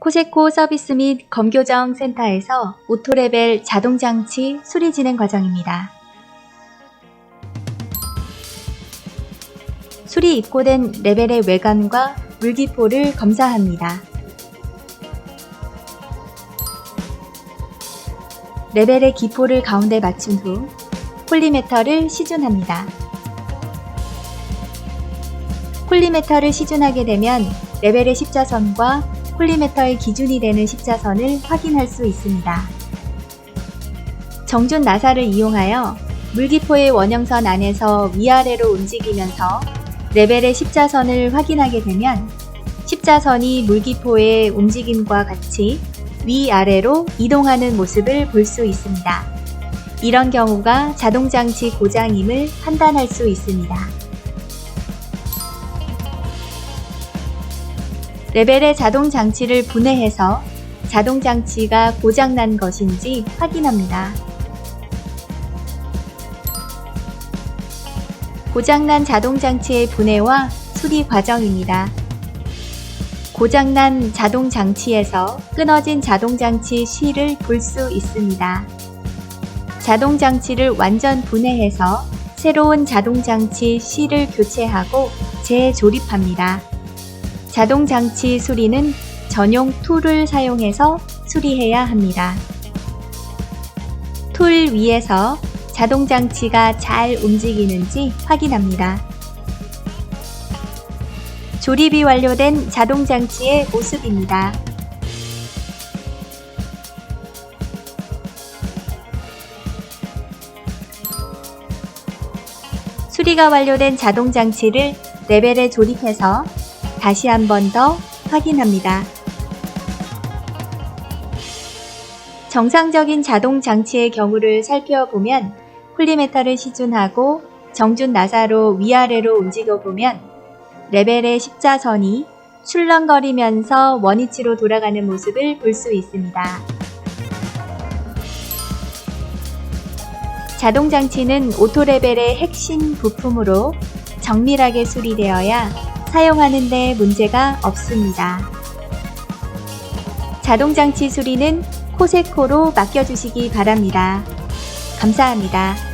코세코 서비스 및 검교정 센터에서 오토레벨 자동장치 수리 진행 과정입니다. 수리 입고된 레벨의 외관과 물기포를 검사합니다. 레벨의 기포를 가운데 맞춘 후 폴리메터를 시준합니다. 폴리메터를 시준하게 되면 레벨의 십자선과 폴리메터의 기준이 되는 십자선을 확인할 수 있습니다. 정준 나사를 이용하여 물기포의 원형선 안에서 위아래로 움직이면서 레벨의 십자선을 확인하게 되면 십자선이 물기포의 움직임과 같이 위아래로 이동하는 모습을 볼 수 있습니다. 이런 경우가 자동장치 고장임을 판단할 수 있습니다. 레벨의 자동 장치를 분해해서 자동 장치가 고장난 것인지 확인합니다. 고장난 자동 장치의 분해와 수리 과정입니다. 고장난 자동 장치에서 끊어진 자동 장치 실을 볼 수 있습니다. 자동 장치를 완전 분해해서 새로운 자동 장치 실을 교체하고 재조립합니다. 자동 장치 수리는 전용 툴을 사용해서 수리해야 합니다. 툴 위에서 자동 장치가 잘 움직이는지 확인합니다. 조립이 완료된 자동 장치의 모습입니다. 수리가 완료된 자동 장치를 레벨에 조립해서 다시 한 번 더 확인합니다. 정상적인 자동 장치의 경우를 살펴보면 폴리메터를 시준하고 정준 나사로 위아래로 움직여 보면 레벨의 십자선이 출렁거리면서 원위치로 돌아가는 모습을 볼 수 있습니다. 자동 장치는 오토 레벨의 핵심 부품으로 정밀하게 수리되어야 사용하는 데 문제가 없습니다. 자동장치 수리는 코세코로 맡겨주시기 바랍니다. 감사합니다.